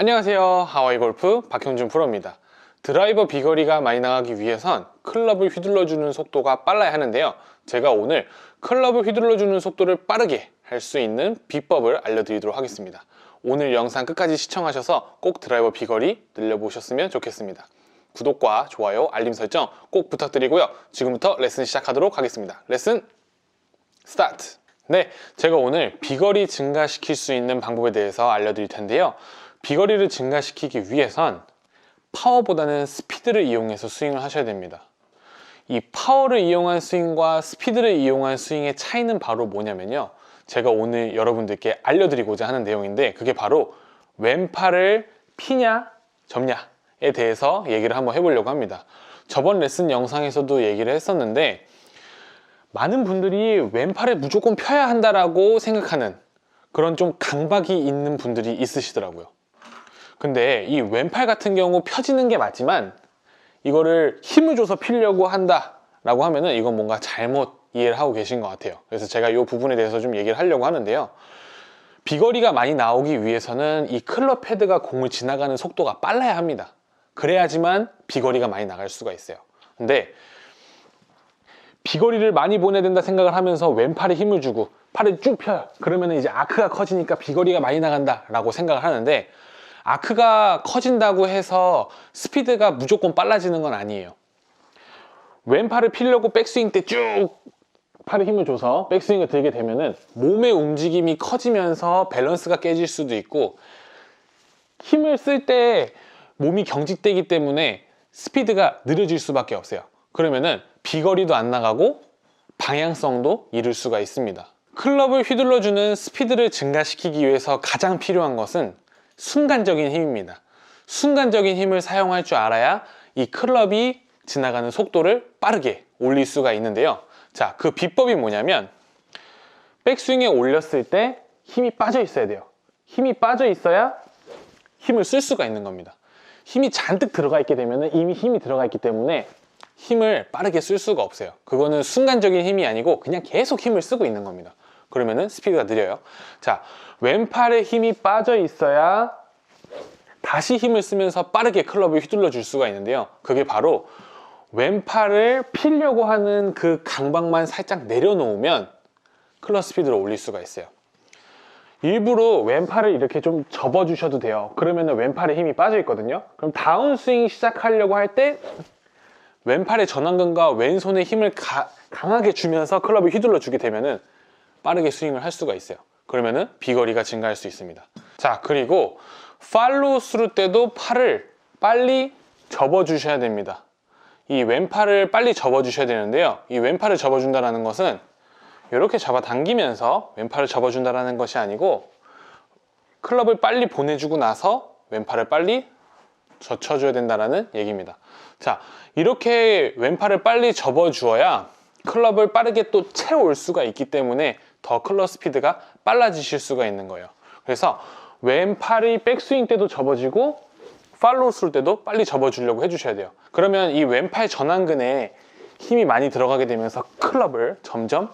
안녕하세요. 하와이 골프 박형준 프로입니다. 드라이버 비거리가 많이 나가기 위해선 클럽을 휘둘러주는 속도가 빨라야 하는데요. 제가 오늘 클럽을 휘둘러주는 속도를 빠르게 할 수 있는 비법을 알려드리도록 하겠습니다. 오늘 영상 끝까지 시청하셔서 꼭 드라이버 비거리 늘려보셨으면 좋겠습니다. 구독과 좋아요, 알림 설정 꼭 부탁드리고요. 지금부터 레슨 시작하도록 하겠습니다. 레슨 스타트! 네, 제가 오늘 비거리 증가시킬 수 있는 방법에 대해서 알려드릴 텐데요. 비거리를 증가시키기 위해선 파워보다는 스피드를 이용해서 스윙을 하셔야 됩니다. 이 파워를 이용한 스윙과 스피드를 이용한 스윙의 차이는 바로 뭐냐면요. 제가 오늘 여러분들께 알려드리고자 하는 내용인데 그게 바로 왼팔을 피냐 접냐에 대해서 얘기를 한번 해보려고 합니다. 저번 레슨 영상에서도 얘기를 했었는데 많은 분들이 왼팔을 무조건 펴야 한다라고 생각하는 그런 좀 강박이 있는 분들이 있으시더라고요. 근데 이 왼팔 같은 경우 펴지는 게 맞지만 이거를 힘을 줘서 피려고 한다 라고 하면은 이건 뭔가 잘못 이해를 하고 계신 것 같아요. 그래서 제가 이 부분에 대해서 좀 얘기를 하려고 하는데요. 비거리가 많이 나오기 위해서는 이 클럽 헤드가 공을 지나가는 속도가 빨라야 합니다. 그래야지만 비거리가 많이 나갈 수가 있어요. 근데 비거리를 많이 보내야 된다 생각을 하면서 왼팔에 힘을 주고 팔을 쭉 펴요. 그러면 이제 아크가 커지니까 비거리가 많이 나간다 라고 생각을 하는데 아크가 커진다고 해서 스피드가 무조건 빨라지는 건 아니에요. 왼팔을 피려고 백스윙 때 쭉 팔에 힘을 줘서 백스윙을 들게 되면은 몸의 움직임이 커지면서 밸런스가 깨질 수도 있고 힘을 쓸 때 몸이 경직되기 때문에 스피드가 느려질 수밖에 없어요. 그러면은 비거리도 안 나가고 방향성도 잃을 수가 있습니다. 클럽을 휘둘러주는 스피드를 증가시키기 위해서 가장 필요한 것은 순간적인 힘입니다. 순간적인 힘을 사용할 줄 알아야 이 클럽이 지나가는 속도를 빠르게 올릴 수가 있는데요. 자, 그 비법이 뭐냐면 백스윙에 올렸을 때 힘이 빠져 있어야 돼요. 힘이 빠져 있어야 힘을 쓸 수가 있는 겁니다. 힘이 잔뜩 들어가 있게 되면 이미 힘이 들어가 있기 때문에 힘을 빠르게 쓸 수가 없어요. 그거는 순간적인 힘이 아니고 그냥 계속 힘을 쓰고 있는 겁니다. 그러면은 스피드가 느려요. 자, 왼팔에 힘이 빠져 있어야 다시 힘을 쓰면서 빠르게 클럽을 휘둘러 줄 수가 있는데요. 그게 바로 왼팔을 피려고 하는 그 강박만 살짝 내려놓으면 클럽 스피드를 올릴 수가 있어요. 일부러 왼팔을 이렇게 좀 접어 주셔도 돼요. 그러면 왼팔에 힘이 빠져 있거든요. 그럼 다운스윙 시작하려고 할 때 왼팔의 전완근과 왼손의 힘을 가- 강하게 주면서 클럽을 휘둘러 주게 되면은 빠르게 스윙을 할 수가 있어요. 그러면은 비거리가 증가할 수 있습니다. 자, 그리고 팔로우 스루 때도 팔을 빨리 접어 주셔야 됩니다. 이 왼팔을 빨리 접어 주셔야 되는데요. 이 왼팔을 접어 준다는 것은 이렇게 잡아 당기면서 왼팔을 접어 준다는 것이 아니고 클럽을 빨리 보내주고 나서 왼팔을 빨리 젖혀줘야 된다는 얘기입니다. 자, 이렇게 왼팔을 빨리 접어 주어야 클럽을 빠르게 또 채올 수가 있기 때문에 더 클럽 스피드가 빨라지실 수가 있는 거예요. 그래서 왼팔이 백스윙 때도 접어지고 팔로우 술 때도 빨리 접어주려고 해주셔야 돼요. 그러면 이 왼팔 전완근에 힘이 많이 들어가게 되면서 클럽을 점점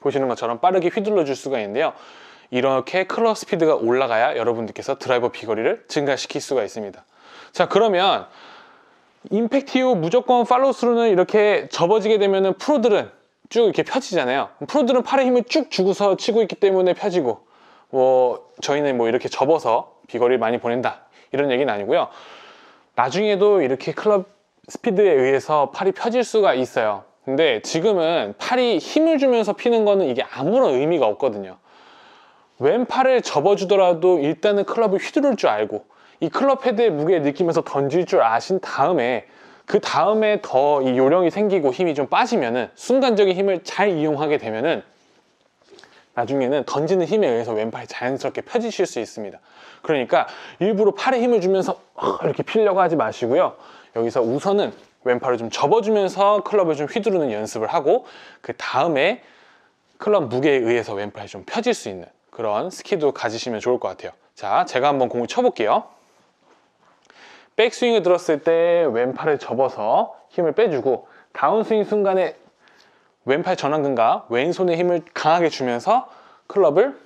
보시는 것처럼 빠르게 휘둘러 줄 수가 있는데요. 이렇게 클럽 스피드가 올라가야 여러분들께서 드라이버 비거리를 증가시킬 수가 있습니다. 자, 그러면 임팩트 이후 무조건 팔로우 스루는 이렇게 접어지게 되면은 프로들은 쭉 이렇게 펴지잖아요. 프로들은 팔에 힘을 쭉 주고서 치고 있기 때문에 펴지고 뭐 저희는 뭐 이렇게 접어서 비거리를 많이 보낸다 이런 얘기는 아니고요. 나중에도 이렇게 클럽 스피드에 의해서 팔이 펴질 수가 있어요. 근데 지금은 팔이 힘을 주면서 피는 거는 이게 아무런 의미가 없거든요. 왼팔을 접어주더라도 일단은 클럽을 휘두를 줄 알고 이 클럽 헤드의 무게를 느끼면서 던질 줄 아신 다음에 그 다음에 더 이 요령이 생기고 힘이 좀 빠지면은 순간적인 힘을 잘 이용하게 되면은 나중에는 던지는 힘에 의해서 왼팔이 자연스럽게 펴지실 수 있습니다. 그러니까 일부러 팔에 힘을 주면서 이렇게 피려고 하지 마시고요. 여기서 우선은 왼팔을 좀 접어주면서 클럽을 좀 휘두르는 연습을 하고 그 다음에 클럽 무게에 의해서 왼팔이 좀 펴질 수 있는 그런 스킬도 가지시면 좋을 것 같아요. 자, 제가 한번 공을 쳐볼게요. 백스윙을 들었을 때 왼팔을 접어서 힘을 빼주고 다운스윙 순간에 왼팔 전완근과 왼손의 힘을 강하게 주면서 클럽을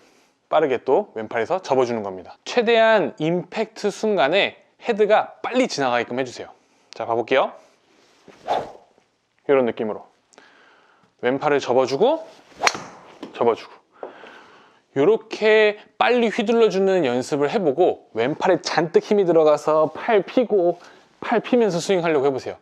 빠르게 또 왼팔에서 접어주는 겁니다. 최대한 임팩트 순간에 헤드가 빨리 지나가게끔 해주세요. 자, 봐볼게요. 이런 느낌으로. 왼팔을 접어주고, 접어주고. 이렇게 빨리 휘둘러주는 연습을 해보고, 왼팔에 잔뜩 힘이 들어가서 팔 피고, 팔 피면서 스윙하려고 해보세요.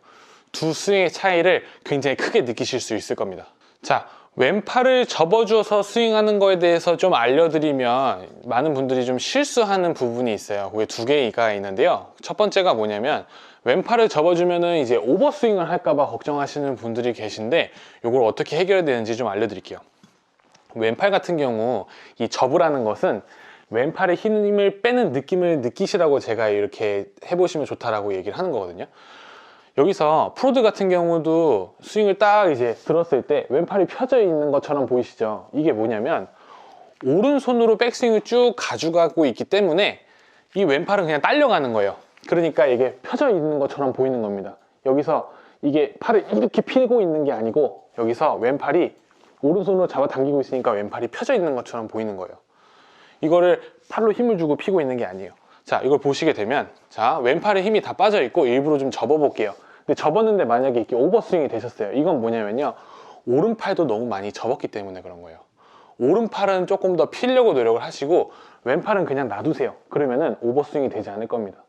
두 스윙의 차이를 굉장히 크게 느끼실 수 있을 겁니다. 자, 왼팔을 접어주어서 스윙하는 거에 대해서 좀 알려드리면 많은 분들이 좀 실수하는 부분이 있어요. 그게 두 개가 있는데요. 첫 번째가 뭐냐면 왼팔을 접어주면은 이제 오버스윙을 할까봐 걱정하시는 분들이 계신데 이걸 어떻게 해결해야 되는지 좀 알려드릴게요. 왼팔 같은 경우 이 접으라는 것은 왼팔의 힘을 빼는 느낌을 느끼시라고 제가 이렇게 해보시면 좋다라고 얘기를 하는 거거든요. 여기서 프로드 같은 경우도 스윙을 딱 이제 들었을 때 왼팔이 펴져 있는 것처럼 보이시죠? 이게 뭐냐면 오른손으로 백스윙을 쭉 가져가고 있기 때문에 이 왼팔은 그냥 딸려가는 거예요. 그러니까 이게 펴져 있는 것처럼 보이는 겁니다. 여기서 이게 팔을 이렇게 피고 있는 게 아니고 여기서 왼팔이 오른손으로 잡아당기고 있으니까 왼팔이 펴져 있는 것처럼 보이는 거예요. 이거를 팔로 힘을 주고 피고 있는 게 아니에요. 자, 이걸 보시게 되면 자, 왼팔에 힘이 다 빠져 있고 일부러 좀 접어 볼게요. 근데 접었는데 만약에 이렇게 오버스윙이 되셨어요. 이건 뭐냐면요. 오른팔도 너무 많이 접었기 때문에 그런 거예요. 오른팔은 조금 더 피려고 노력을 하시고 왼팔은 그냥 놔두세요. 그러면은 오버스윙이 되지 않을 겁니다.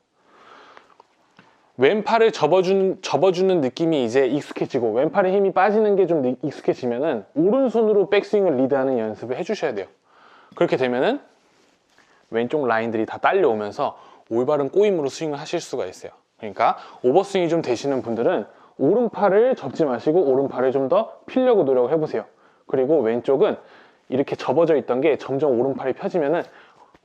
왼팔을 접어주는, 접어주는 느낌이 이제 익숙해지고 왼팔에 힘이 빠지는 게 좀 익숙해지면은 오른손으로 백스윙을 리드하는 연습을 해주셔야 돼요. 그렇게 되면은 왼쪽 라인들이 다 딸려오면서 올바른 꼬임으로 스윙을 하실 수가 있어요. 그러니까 오버스윙이 좀 되시는 분들은 오른팔을 접지 마시고 오른팔을 좀 더 피려고 노력을 해보세요. 그리고 왼쪽은 이렇게 접어져 있던 게 점점 오른팔이 펴지면은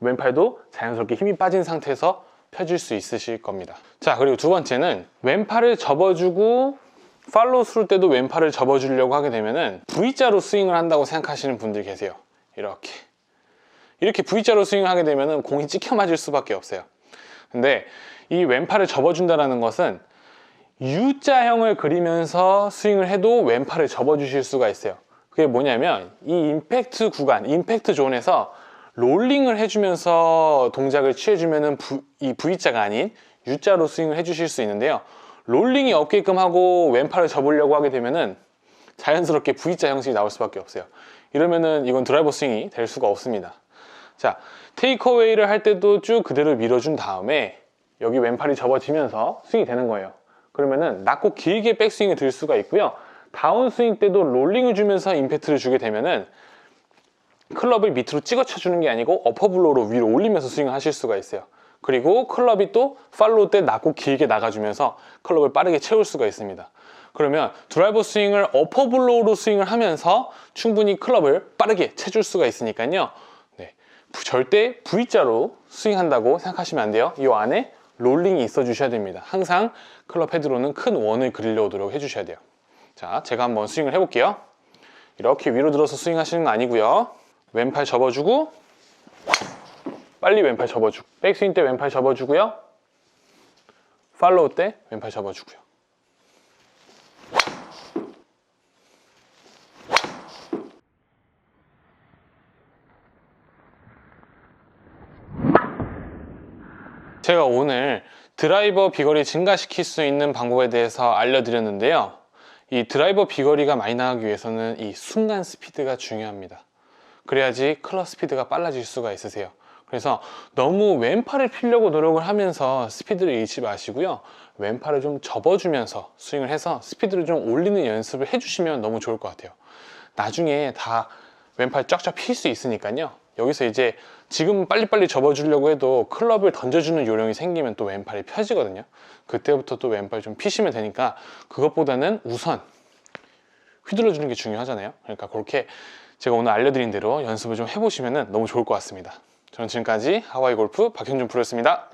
왼팔도 자연스럽게 힘이 빠진 상태에서 펴질 수 있으실 겁니다. 자, 그리고 두 번째는 왼팔을 접어주고 팔로우 스루 때도 왼팔을 접어주려고 하게 되면은 V자로 스윙을 한다고 생각하시는 분들 계세요. 이렇게. 이렇게 V자로 스윙을 하게 되면은 공이 찍혀 맞을 수밖에 없어요. 근데 이 왼팔을 접어준다는 것은 U자형을 그리면서 스윙을 해도 왼팔을 접어주실 수가 있어요. 그게 뭐냐면 이 임팩트 구간, 임팩트 존에서 롤링을 해주면서 동작을 취해주면은 부- 이 V자가 아닌 U자로 스윙을 해주실 수 있는데요. 롤링이 없게끔 하고 왼팔을 접으려고 하게 되면은 자연스럽게 V자 형식이 나올 수밖에 없어요. 이러면은 이건 드라이버 스윙이 될 수가 없습니다. 자, 테이크어웨이를 할 때도 쭉 그대로 밀어준 다음에 여기 왼팔이 접어지면서 스윙이 되는 거예요. 그러면은 낮고 길게 백스윙을 들 수가 있고요. 다운스윙 때도 롤링을 주면서 임팩트를 주게 되면은 클럽을 밑으로 찍어 쳐주는 게 아니고 어퍼블로로 위로 올리면서 스윙을 하실 수가 있어요. 그리고 클럽이 또 팔로우 때 낮고 길게 나가주면서 클럽을 빠르게 채울 수가 있습니다. 그러면 드라이버 스윙을 어퍼블로우로 스윙을 하면서 충분히 클럽을 빠르게 채줄 수가 있으니까요. 네, 부- 절대 V자로 스윙한다고 생각하시면 안 돼요. 이 안에 롤링이 있어 주셔야 됩니다. 항상 클럽 헤드로는 큰 원을 그리려고 노력해 주셔야 돼요. 자, 제가 한번 스윙을 해볼게요. 이렇게 위로 들어서 스윙 하시는 거 아니고요. 왼팔 접어주고 빨리 왼팔 접어주고 백스윙 때 왼팔 접어주고요. 팔로우 때 왼팔 접어주고요. 제가 오늘 드라이버 비거리 증가시킬 수 있는 방법에 대해서 알려드렸는데요. 이 드라이버 비거리가 많이 나가기 위해서는 이 순간 스피드가 중요합니다. 그래야지 클럽 스피드가 빨라질 수가 있으세요. 그래서 너무 왼팔을 피려고 노력을 하면서 스피드를 잃지 마시고요. 왼팔을 좀 접어주면서 스윙을 해서 스피드를 좀 올리는 연습을 해주시면 너무 좋을 것 같아요. 나중에 다 왼팔 쫙쫙 필 수 있으니까요. 여기서 이제 지금 빨리빨리 접어주려고 해도 클럽을 던져주는 요령이 생기면 또 왼팔이 펴지거든요. 그때부터 또 왼팔 좀 피시면 되니까 그것보다는 우선 휘둘러주는 게 중요하잖아요. 그러니까 그렇게 제가 오늘 알려드린 대로 연습을 좀 해보시면 너무 좋을 것 같습니다. 저는 지금까지 하와이 골프 박현준 프로였습니다.